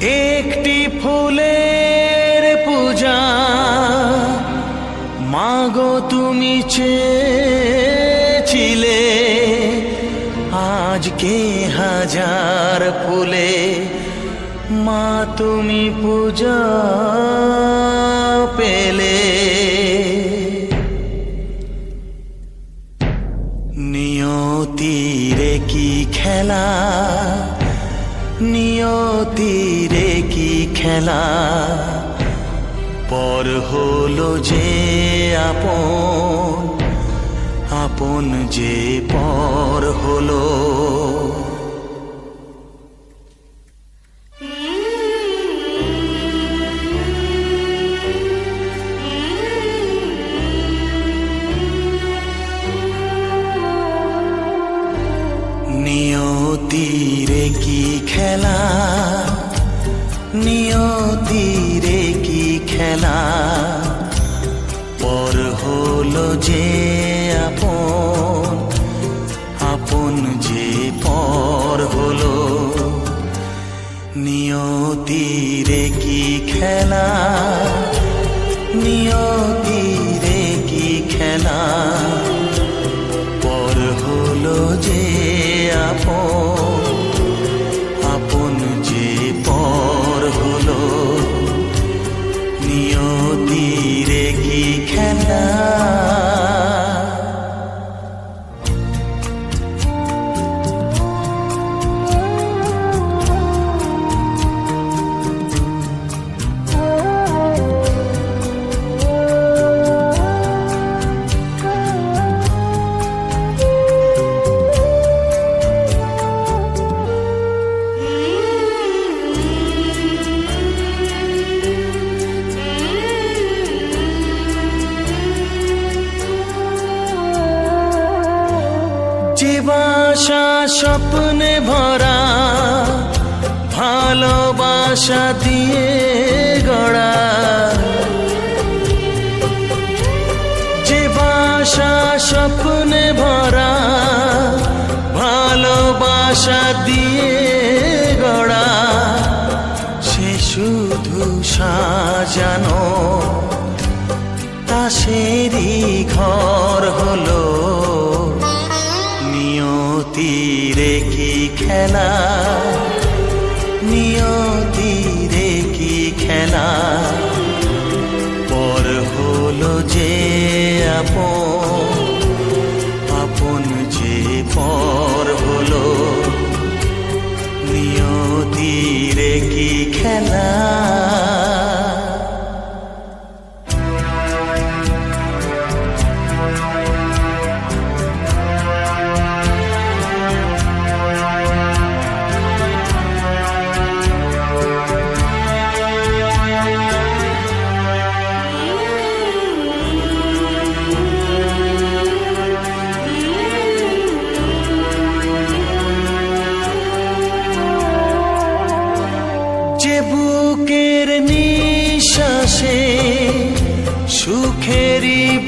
একটি ফুলের পূজা। মাগো, তুমি চেয়েছিলে আজকে হাজার ফুলে। মা, তুমি পূজা পেলে। নিয়তিরে কি খেলা? নিয়তিরে কি খেলা। পর হলো যে আপন আপন যে পর হলো। নিয়তিরে কি খেলা? নিয়তিরে কি খেলা? পর হলো যে আপন আপন যে পর হলো। নিয়তিরে কি খেলা? নিয়তিরে কি খেলা বাসা স্বপ্নে ভরা, ভালোবাসা দিয়ে গড়া। যে বাসা স্বপ্নে ভরা, ভালোবাসা দিয়ে গড়া। সে শুধু সাজানো তাসেরই ঘর হলো। নিয়তিরে কি খেলা। নিয়তিরে কি খেলা। পর হলো যে আপন যে পর হলো। নিয়তিরে কি খেলা।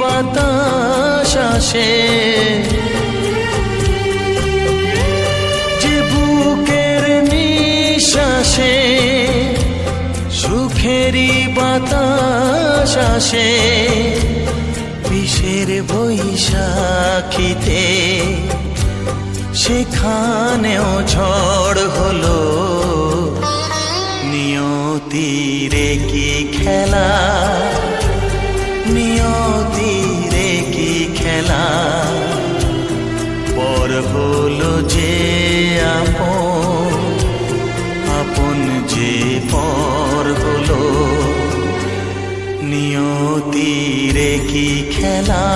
বাতাস আসে। যে বুকের নিঃশ্বাসে সুখেরই বাতাস আসে বিষের বৈশাখিতে সেখানেও ঝড় হলো। হলো যে আপন আপন যে পর হলো। নিয়তিরে কি খেলা?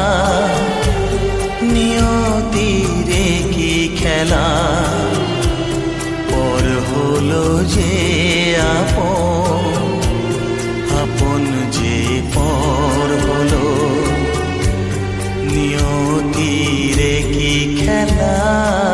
নিয়তিরে কি খেলা? love.